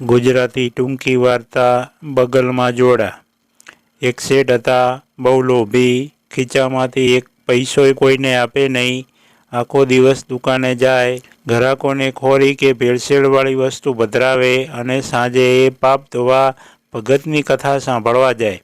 ગુજરાતી ટૂંકી વાર્તા બગલમાં જોડા. એક શેઠ હતા, બહુ લોભી, ખીચામાંથી એક પૈસોય કોઈને આપે નહીં. આખો દિવસ દુકાને જાય ગ્રાહકોને ખોરી કે ભેળસેળવાળી વસ્તુ પધરાવે અને સાંજે એ પાપ ધોવા ભગતની કથા સાંભળવા જાય.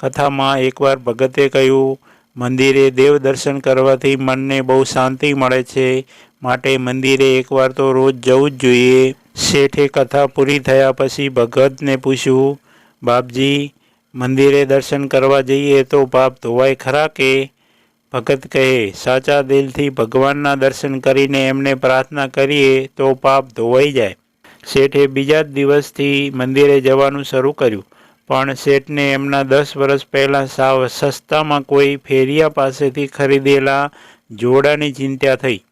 કથામાં એકવાર ભગતે કહ્યું, મંદિરે દેવ દર્શન કરવાથી મનને બહુ શાંતિ મળે છે. માટે મંદિરે એકવાર તો રોજ જવું જ જોઈએ. શેઠે કથા પૂરી થયા પછી ભગતને પૂછ્યું, બાપજી, મંદિરે દર્શન કરવા જઈએ તો પાપ ધોવાય ખરા કે? ભગત કહે, સાચા દિલથી ભગવાનના દર્શન કરીને એમને પ્રાર્થના કરીએ તો પાપ ધોવાઈ જાય. શેઠે બીજા જ દિવસથી મંદિરે જવાનું શરૂ કર્યું. પણ શેઠને એમના દસ વર્ષ પહેલાં સાવ સસ્તામાં કોઈ ફેરિયા પાસેથી ખરીદેલા જોડાની ચિંતા થઈ.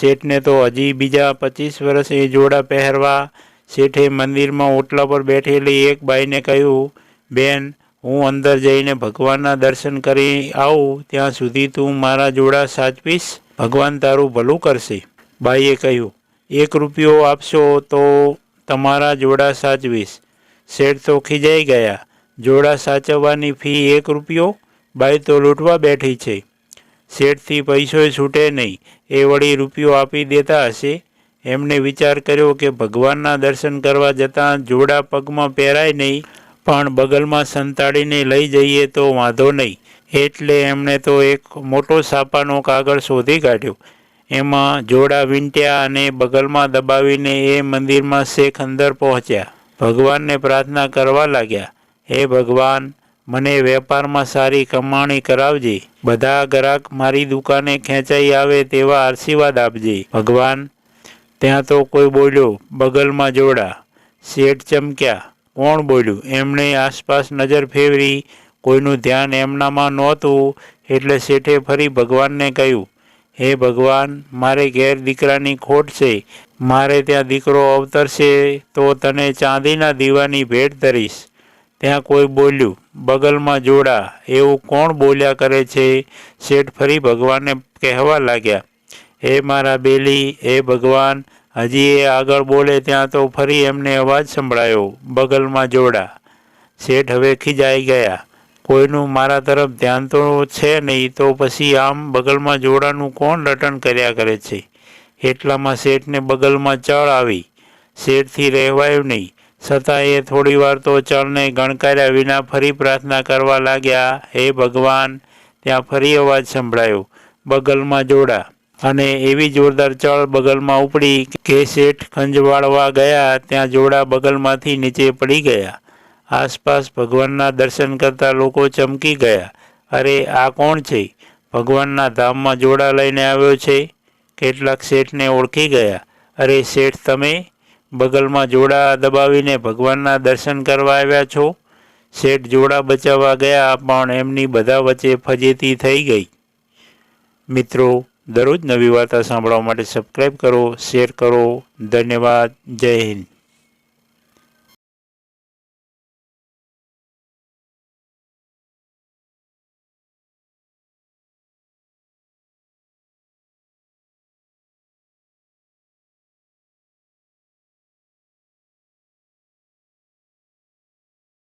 શેઠને તો હજી બીજા પચીસ વર્ષ એ જોડા પહેરવા શેઠે મંદિરમાં ઓટલા પર બેઠેલી એક બાઈને કહ્યું, બેન, હું અંદર જઈને ભગવાનના દર્શન કરી આવું, ત્યાં સુધી તું મારા જોડા સાચવીશ? ભગવાન તારું ભલું કરશે. બાઈએ કહ્યું, એક રૂપિયો આપશો તો તમારા જોડા સાચવીશ. શેઠ તો ખીજાઈ ગયા, જોડા સાચવવાની ફી એક રૂપિયો? બાઈ તો લૂંટવા બેઠી છે. શેઠથી પૈસોય છૂટે નહીં. એ વળી રૂપિયો આપી દેતા હશે. એમણે વિચાર કર્યો કે ભગવાનના દર્શન કરવા જતાં જોડા પગમાં પહેરાય નહીં, પણ બગલમાં સંતાડીને લઈ જઈએ તો વાંધો નહીં. એટલે એમણે તો એક મોટો સાપાનો કાગળ શોધી કાઢ્યો. એમાં જોડા વીંટ્યા અને બગલમાં દબાવીને એ મંદિરમાં શેખ અંદર પહોંચ્યા. ભગવાનને પ્રાર્થના કરવા લાગ્યા, હે ભગવાન મને વેપારમાં સારી કમાણી કરાવજે. બધા ગ્રાહક મારી દુકાને ખેંચાઈ આવે તેવા આશીર્વાદ આપજે. ભગવાન, ત્યાં તો કોઈ બોલ્યો, બગલમાં જોડા. શેઠ ચમક્યા, કોણ બોલ્યું? એમણે આસપાસ નજર ફેરવી, કોઈનું ધ્યાન એમનામાં નહોતું. એટલે શેઠે ફરી ભગવાનને કહ્યું, હે ભગવાન, મારે ઘેર દીકરાની ખોટ છે. મારે ત્યાં દીકરો અવતરશે તો તને ચાંદીના દીવાની ભેટ ધરીશ. ત્યાં કોઈ બોલ્યું, બગલમાં જોડા, એવું કોણ બોલ્યા કરે છે? શેઠ ફરી ભગવાનને કહેવા લાગ્યા, હે મારા બેલી, હે ભગવાન, હજી એ આગળ બોલે ત્યાં તો ફરી એમને અવાજ સંભળાયો, બગલમાં જોડા. શેઠ હવે ખીજાઈ ગયા, કોઈનું મારા તરફ ધ્યાન તો છે નહીં, તો પછી આમ બગલમાં જોડાનું કોણ રટણ કર્યા કરે છે? એટલામાં શેઠને બગલમાં ચળ આવી, શેઠથી રહેવાયું નહીં છતાં એ થોડી વાર તો ચળને ગણકાર્યા વિના ફરી પ્રાર્થના કરવા લાગ્યા, હે ભગવાન, ત્યાં ફરી અવાજ સંભળાયો, બગલમાં જોડા. અને એવી જોરદાર ચળ બગલમાં ઉપડી કે શેઠ ખંજવાળવા ગયા, ત્યાં જોડા બગલમાંથી નીચે પડી ગયા. આસપાસ ભગવાનના દર્શન કરતા લોકો ચમકી ગયા, અરે, આ કોણ છે? ભગવાનના ધામમાં જોડા લઈને આવ્યો છે? કેટલાક શેઠને ઓળખી ગયા, અરે, શેઠ, તમે બગલમાં જોડા દબાવીને ભગવાનના દર્શન કરવા આવ્યા છો? શેઠ જોડા બચાવવા ગયા પણ એમની બધા વચ્ચે ફજેતી થઈ ગઈ. મિત્રો, દરરોજ નવી વાર્તા સાંભળવા માટે સબસ્ક્રાઈબ કરો શેર કરો. ધન્યવાદ. જય હિન્દ.